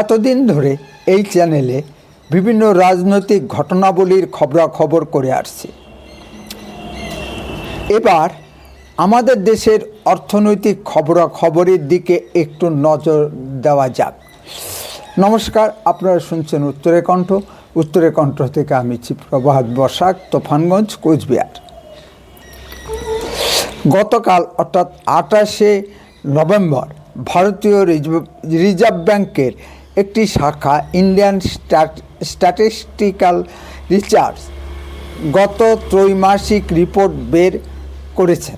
এতদিন ধরে এই চ্যানেলে বিভিন্ন রাজনৈতিক ঘটনাবলীর খবরাখবর করে আসছি। এবার আমাদের দেশের অর্থনৈতিক খবরাখবরের দিকে একটু নজর দেওয়া যাক। নমস্কার, আপনারা শুনছেন উত্তরে কণ্ঠ। উত্তরে কণ্ঠ থেকে আমি চিপ্রভাত বসাক, তোফানগঞ্জ, কোচবিহার। গতকাল, অর্থাৎ আঠাশে নভেম্বর, ভারতীয় রিজার্ভ ব্যাংকের একটি শাখা ইন্ডিয়ান স্ট্যাটিস্টিক্যাল রিসার্চ গত ত্রৈমাসিক রিপোর্ট বের করেছেন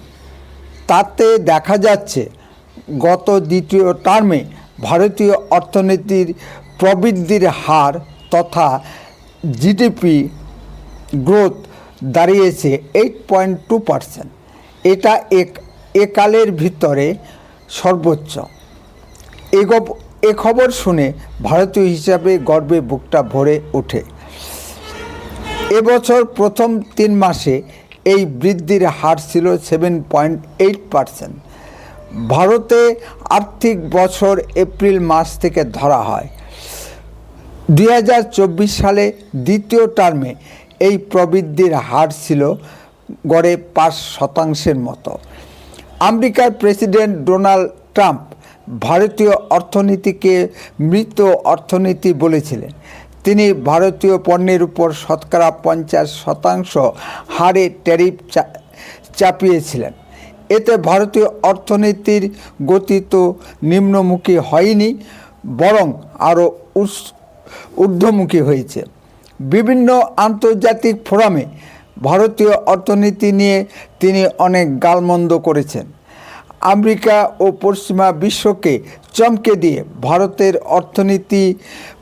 তাতে দেখা যাচ্ছে, গত দ্বিতীয় টার্মে ভারতীয় অর্থনীতির প্রবৃদ্ধির হার তথা জিডিপি গ্রোথ দাঁড়িয়েছে এইট পয়েন্ট টু পার্সেন্ট এটা এক একালের ভিতরে সর্বোচ্চ। এ গপ- এ খবর শুনে ভারতীয় হিসাবে গর্বে বুকটা ভরে ওঠে। এবছর প্রথম তিন মাসে এই বৃদ্ধির হার ছিল সেভেন পয়েন্ট এইট পার্সেন্ট ভারতে আর্থিক বছর এপ্রিল মাস থেকে ধরা হয়। দুই হাজার চব্বিশ সালে দ্বিতীয় টার্মে এই প্রবৃদ্ধির হার ছিল গড়ে পাঁচ শতাংশের মতো। আমেরিকার প্রেসিডেন্ট ডোনাল্ড ট্রাম্প ভারতীয় অর্থনীতিকে মৃত অর্থনীতি বলেছিলেন। তিনি ভারতীয় পণ্যের উপর শতকরা পঞ্চাশ শতাংশ হারে ট্যারিফ চাপিয়েছিলেন। এতে ভারতীয় অর্থনীতির গতি তো নিম্নমুখী হয়নি, বরং আরও ঊর্ধ্বমুখী হয়েছে। বিভিন্ন আন্তর্জাতিক ফোরামে ভারতীয় অর্থনীতি নিয়ে তিনি অনেক গালমন্দ করেছেন। আমেরিকা ও পশ্চিমা বিশ্বকে চমকে দিয়ে ভারতের অর্থনীতি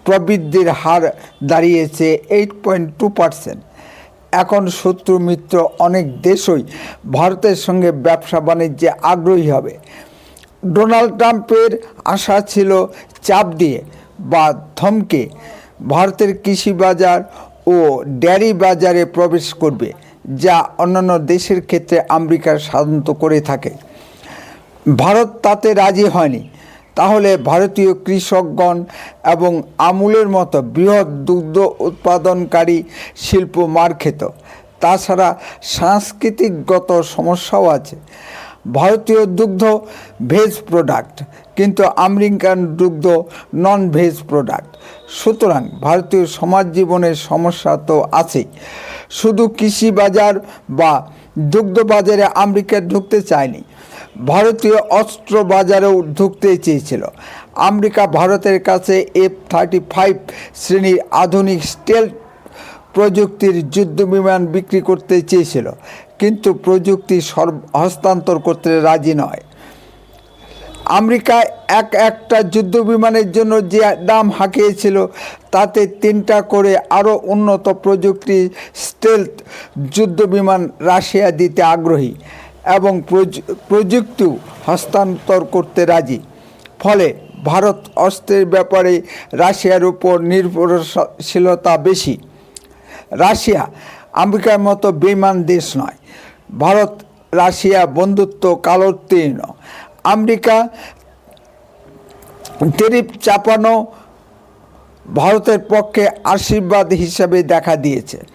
প্রবৃদ্ধির হার দাঁড়িয়েছে এইট পয়েন্ট টু পার্সেন্ট এখন শত্রু মিত্র অনেক দেশই ভারতের সঙ্গে ব্যবসা বাণিজ্যে আগ্রহী হবে। ডোনাল্ড ট্রাম্পের আশা ছিল চাপ দিয়ে বা ধমকে ভারতের কৃষি বাজার ও ডেয়ারি বাজারে প্রবেশ করবে, যা অন্যান্য দেশের ক্ষেত্রে আমেরিকা সাধারণত করে থাকে। ভারত তাতে রাজি হয়নি। তাহলে ভারতীয় কৃষকগণ এবং আমূলের মতো বৃহৎ দুগ্ধ উৎপাদনকারী শিল্প মার খেত। তাছাড়া সাংস্কৃতিকগত সমস্যাও আছে। ভারতীয় দুগ্ধ ভেজ প্রোডাক্ট কিন্তু আমেরিকান দুগ্ধ নন ভেজ প্রোডাক্ট সুতরাং ভারতীয় সমাজ জীবনের সমস্যা তো আছেই। শুধু কৃষি বাজার বা দুগ্ধ বাজারে আমেরিকা ঢুকতে চায়নি। ভারতীয় অস্ত্র বাজারেও ঢুকতে চেয়েছিল। আমেরিকা ভারতের কাছে এফ থার্টি ফাইভ শ্রেণির আধুনিক স্টেল প্রযুক্তির যুদ্ধ বিমান বিক্রি করতে চেয়েছিল, কিন্তু প্রযুক্তি সর্ব হস্তান্তর করতে রাজি নয়। আমেরিকা এক একটা যুদ্ধ বিমানের জন্য যে দাম হাঁকিয়েছিল, তাতে তিনটা করে আরও উন্নত প্রযুক্তি স্টেলথ যুদ্ধ বিমান রাশিয়া দিতে আগ্রহী। এবং প্রযু- প্রযুক্তিও হস্তান্তর করতে রাজি। ফলে ভারত অস্ত্রের ব্যাপারে রাশিয়ার উপর নির্ভরশীলতা বেশি। রাশিয়া আমেরিকার মতো বেমান দেশ নয়। ভারত, রাশিয়া বন্ধুত্ব কালোত্তীর্ণ। আমেরিকা টেরিফ চাপানো ভারতের পক্ষে আশীর্বাদ হিসাবে দেখা দিয়েছে।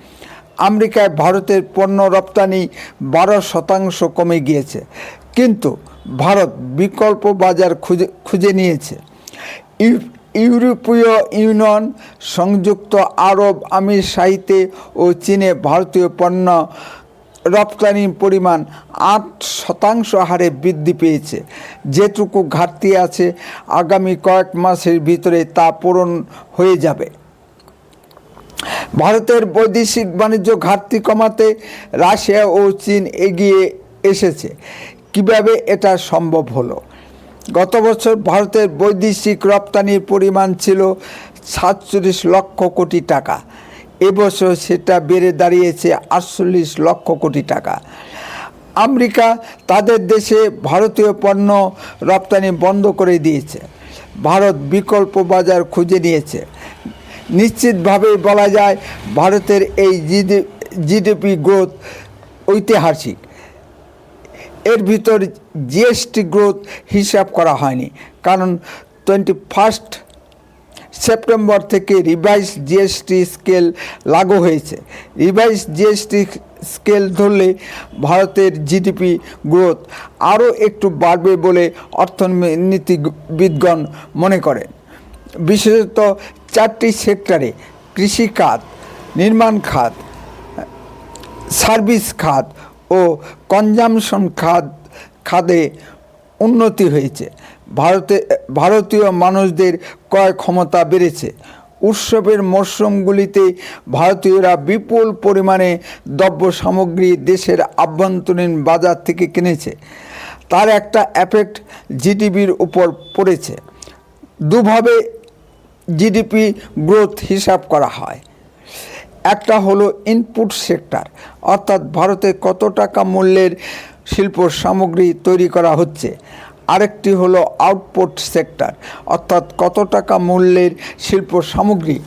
আমেরিকায় ভারতের পণ্য রপ্তানি বারো শতাংশ কমে গিয়েছে। কিন্তু ভারত বিকল্প বাজার খুঁজে খুঁজে নিয়েছে। ইউরোপীয় ইউনিয়ন, সংযুক্ত আরব আমির সাহিত্যে ও চীনে ভারতীয় পণ্য রপ্তানির পরিমাণ আট শতাংশ হারে বৃদ্ধি পেয়েছে। যেটুকু ঘাটতি আছে, আগামী কয়েক মাসের ভিতরে তা পূরণ হয়ে যাবে। ভারতের বৈদেশিক বাণিজ্য ঘাটতি কমাতে রাশিয়া ও চীন এগিয়ে এসেছে। কীভাবে এটা সম্ভব হলো? গত বছর ভারতের বৈদেশিক রপ্তানির পরিমাণ ছিল সাতচল্লিশ লক্ষ কোটি টাকা। এবছর সেটা বেড়ে দাঁড়িয়েছে আটচল্লিশ লক্ষ কোটি টাকা। আমেরিকা তাদের দেশে ভারতীয় পণ্য রপ্তানি বন্ধ করে দিয়েছে। ভারত বিকল্প বাজার খুঁজে নিয়েছে। নিশ্চিতভাবেই বলা যায় ভারতের এই জিডি, জিডিপি গ্রোথ ঐতিহাসিক। এর ভিতর জিএসটি গ্রোথ হিসাব করা হয়নি, কারণ টোয়েন্টি ফার্স্ট সেপ্টেম্বর থেকে রিভাইস জিএসটি স্কেল লাগু হয়েছে। রিভাইস জিএসটি স্কেল ধরলে ভারতের জিডিপি গ্রোথ আরও একটু বাড়বে বলে অর্থনীতিবিদগণ মনে করেন। বিশেষত চারটি সেক্টরে কৃষি কৃষিখাত নির্মাণ খাত, সার্ভিস খাত ও কনজামশন খাত, খাতে উন্নতি হয়েছে। ভারতে, ভারতীয় মানুষদের ক্রয় ক্ষমতা বেড়েছে। উৎসবের মরশুমগুলিতে ভারতীয়রা বিপুল পরিমাণে দ্রব্য সামগ্রী দেশের আভ্যন্তরীণ বাজার থেকে কিনেছে। তার একটা এফেক্ট জিডিপির উপর পড়েছে। দুভাবে জিডিপি গ্রোথ হিসাব করা হয়। একটা হলো ইনপুট সেক্টর অর্থাৎ ভারতে কত টাকা মূল্যের শিল্প সামগ্রী তৈরি করা হচ্ছে। আরেকটি হলো আউটপুট সেক্টর অর্থাৎ কত টাকা মূল্যের শিল্প সামগ্রী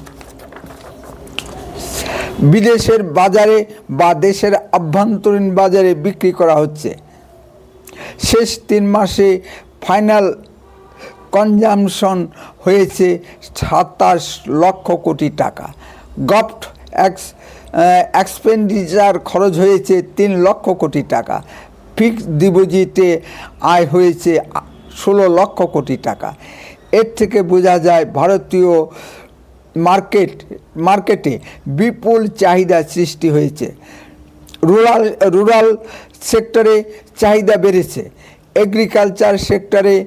বিদেশের বাজারে বা দেশের আভ্যন্তরীণ বাজারে বিক্রি করা হচ্ছে। শেষ তিন মাসে ফাইনাল কনজামশন হয়েছে সাতাশ লক্ষ কোটি টাকা। গপ্ট এক্স এক্সপেন্ডিচার খরচ হয়েছে তিন লক্ষ কোটি টাকা। ফিক্সড ডিপোজিটে আয় হয়েছে ষোলো লক্ষ কোটি টাকা। এর থেকে বোঝা যায় ভারতীয় মার্কেট, মার্কেটে বিপুল চাহিদা সৃষ্টি হয়েছে। রুরাল রুরাল সেক্টরে চাহিদা বেড়েছে। এগ্রিকালচার সেক্টরে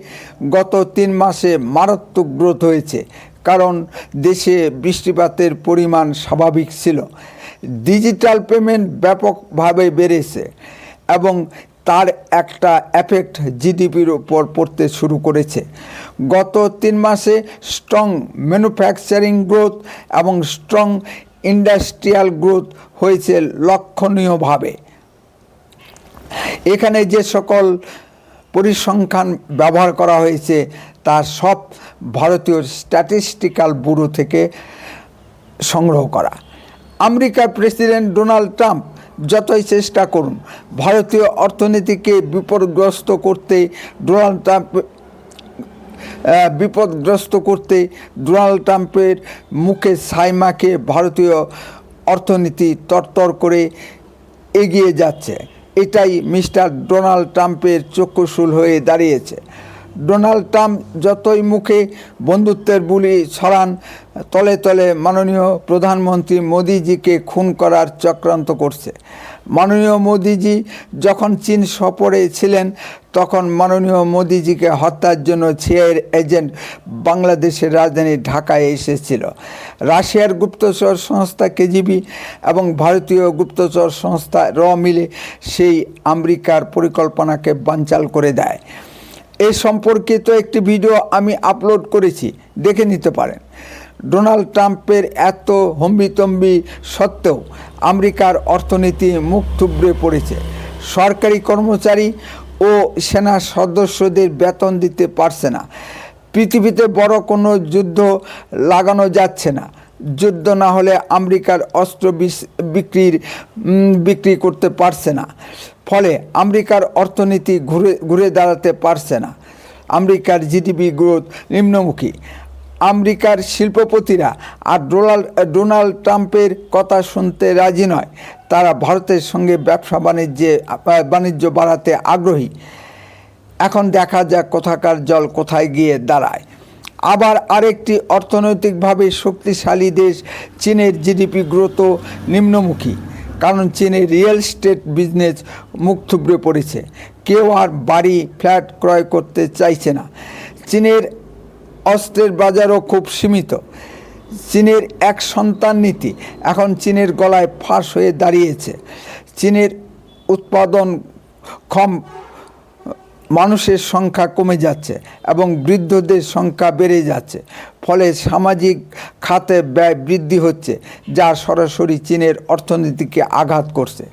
গত তিন মাসে মারাত্মক গ্রোথ হয়েছে। কারণ দেশে বৃষ্টিপাতের পরিমাণ স্বাভাবিক ছিল। ডিজিটাল পেমেন্ট ব্যাপকভাবে বেড়েছে এবং তার একটা এফেক্ট জিডিপির উপর পড়তে শুরু করেছে। গত তিন মাসে স্ট্রং ম্যানুফ্যাকচারিং গ্রোথ এবং স্ট্রং ইন্ডাস্ট্রিয়াল গ্রোথ হয়েছে লক্ষণীয়ভাবে। এখানে যে সকল পরিসংখ্যান ব্যবহার করা হয়েছে, তা সব ভারতীয় স্ট্যাটিস্টিক্যাল ব্যুরো থেকে সংগ্রহ করা। আমেরিকার প্রেসিডেন্ট ডোনাল্ড ট্রাম্প যতই চেষ্টা করুন, ভারতীয় অর্থনীতিকে বিপদগ্রস্ত করতে, ডোনাল্ড ট্রাম্প বিপদগ্রস্ত করতে ডোনাল্ড ট্রাম্পের মুখে সাইমাকে ভারতীয় অর্থনীতি তরতর করে এগিয়ে যাচ্ছে। এটাই মিস্টার ডোনাল্ড ট্রাম্পের চক্ষুশূল হয়ে দাঁড়িয়েছে। ডোনাল্ড ট্রাম্প যতই মুখে বন্ধুত্বের বুলি ছড়ান, তলে তলে মাননীয় প্রধানমন্ত্রী মোদিজিকে খুন করার চক্রান্ত করছে। মাননীয় মোদিজি যখন চীন সফরে ছিলেন, তখন মাননীয় মোদিজিকে হত্যার জন্য সিআইয়ের এজেন্ট বাংলাদেশের রাজধানী ঢাকায় এসেছিল। রাশিয়ার গুপ্তচর সংস্থা কেজিবি এবং ভারতীয় গুপ্তচর সংস্থা র মিলে সেই আমেরিকার পরিকল্পনাকে বানচাল করে দেয়। এ সম্পর্কিত একটি ভিডিও আমি আপলোড করেছি, দেখে নিতে পারেন। ডোনাল্ড ট্রাম্পের এত হম্বিতম্বি সত্ত্বেও আমেরিকার অর্থনীতি মুখ থুবড়ে পড়েছে। সরকারি কর্মচারী ও সেনা সদস্যদের বেতন দিতে পারছে না। পৃথিবীতে বড় কোনো যুদ্ধ লাগানো যাচ্ছে না। যুদ্ধ না হলে আমেরিকার অস্ত্র বিক্রির বিক্রি করতে পারছে না। ফলে আমেরিকার অর্থনীতি ঘুরে ঘুরে দাঁড়াতে পারছে না। আমেরিকার জিডিপি গ্রোথ নিম্নমুখী। আমেরিকার শিল্পপতিরা আর ডোনাল্ড ডোনাল্ড ট্রাম্পের কথা শুনতে রাজি নয়। তারা ভারতের সঙ্গে ব্যবসা বাণিজ্যে, বাণিজ্য বাড়াতে আগ্রহী। এখন দেখা যাক কোথাকার জল কোথায় গিয়ে দাঁড়ায়। আবার আরেকটি অর্থনৈতিকভাবে শক্তিশালী দেশ, চীনের জিডিপি গ্রোথ নিম্নমুখী, কারণ চীনের রিয়েল এস্টেট বিজনেস মুখ থুবড়ে পড়েছে। কেউ আর বাড়ি, ফ্ল্যাট ক্রয় করতে চাইছে না। চীনের অস্ত্রের বাজারও খুব সীমিত। চীনের এক সন্তান নীতি এখন চীনের গলায় ফাঁস হয়ে দাঁড়িয়েছে। চীনের উৎপাদন কম মানুষের সংখ্যা কমে যাচ্ছে এবং বৃদ্ধদের সংখ্যা বেড়ে যাচ্ছে। ফলে সামাজিক খাতে ব্যয় বৃদ্ধি হচ্ছে, যা সরাসরি চীনের অর্থনীতিকে আঘাত করছে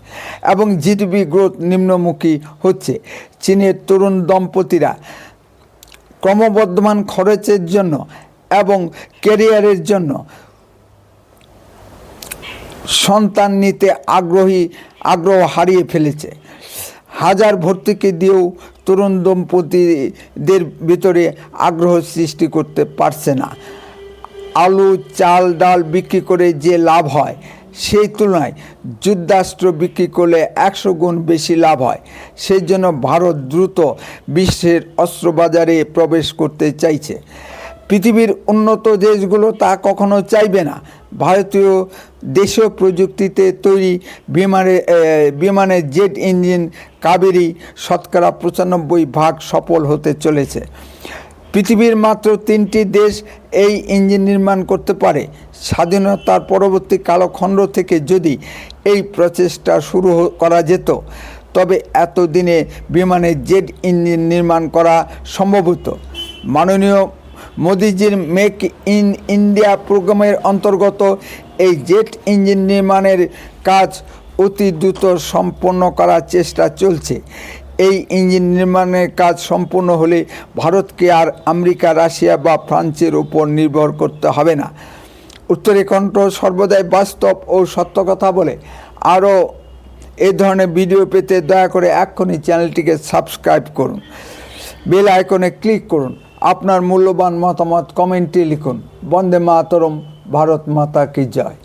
এবং জিডিপি গ্রোথ নিম্নমুখী হচ্ছে। চীনের তরুণ দম্পতিরা ক্রমবর্ধমান খরচের জন্য এবং ক্যারিয়ারের জন্য সন্তান নিতে আগ্রহী, আগ্রহ হারিয়ে ফেলেছে। হাজার ভর্তুকি দিয়েও তরুণ দম্পতিদের ভিতরে আগ্রহ সৃষ্টি করতে পারছে না। আলু, চাল, ডাল বিক্রি করে যে লাভ হয়, সেই তুলনায় যুদ্ধাস্ত্র বিক্রি করলে একশো গুণ বেশি লাভ হয়। সেই জন্য ভারত দ্রুত বিশ্বের অস্ত্র বাজারে প্রবেশ করতে চাইছে। পৃথিবীর উন্নত দেশগুলো তা কখনো চাইবে না। ভারতীয় দেশীয় প্রযুক্তিতে তৈরি বিমানে বিমানের জেট ইঞ্জিন কাবেরী শতকরা পঁচানব্বই ভাগ সফল হতে চলেছে। পৃথিবীর মাত্র তিনটি দেশ এই ইঞ্জিন নির্মাণ করতে পারে। স্বাধীনতার পরবর্তী কালখণ্ড থেকে যদি এই প্রচেষ্টা শুরু করা যেত, তবে এতদিনে বিমানে জেট ইঞ্জিন নির্মাণ করা সম্ভব হতো। মাননীয় মোদিজির মেক ইন ইন্ডিয়া প্রোগ্রামের অন্তর্গত এই জেট ইঞ্জিন নির্মাণের কাজ অতি দ্রুত সম্পন্ন করার চেষ্টা চলছে। এই ইঞ্জিন নির্মাণের কাজ সম্পূর্ণ হলে ভারতকে আর আমেরিকা, রাশিয়া বা ফ্রান্সের উপর নির্ভর করতে হবে না। উত্তরে কণ্ঠ সর্বদাই বাস্তব ও সত্য কথা বলে। আরও এই ধরনের ভিডিও পেতে দয়া করে এক্ষুনি চ্যানেলটিকে সাবস্ক্রাইব করুন। বেল আইকনে ক্লিক করুন। আপনার মূল্যবান মতামত কমেন্টে লিখুন। বন্দে মাতরম ভারত মাতা কি জয়।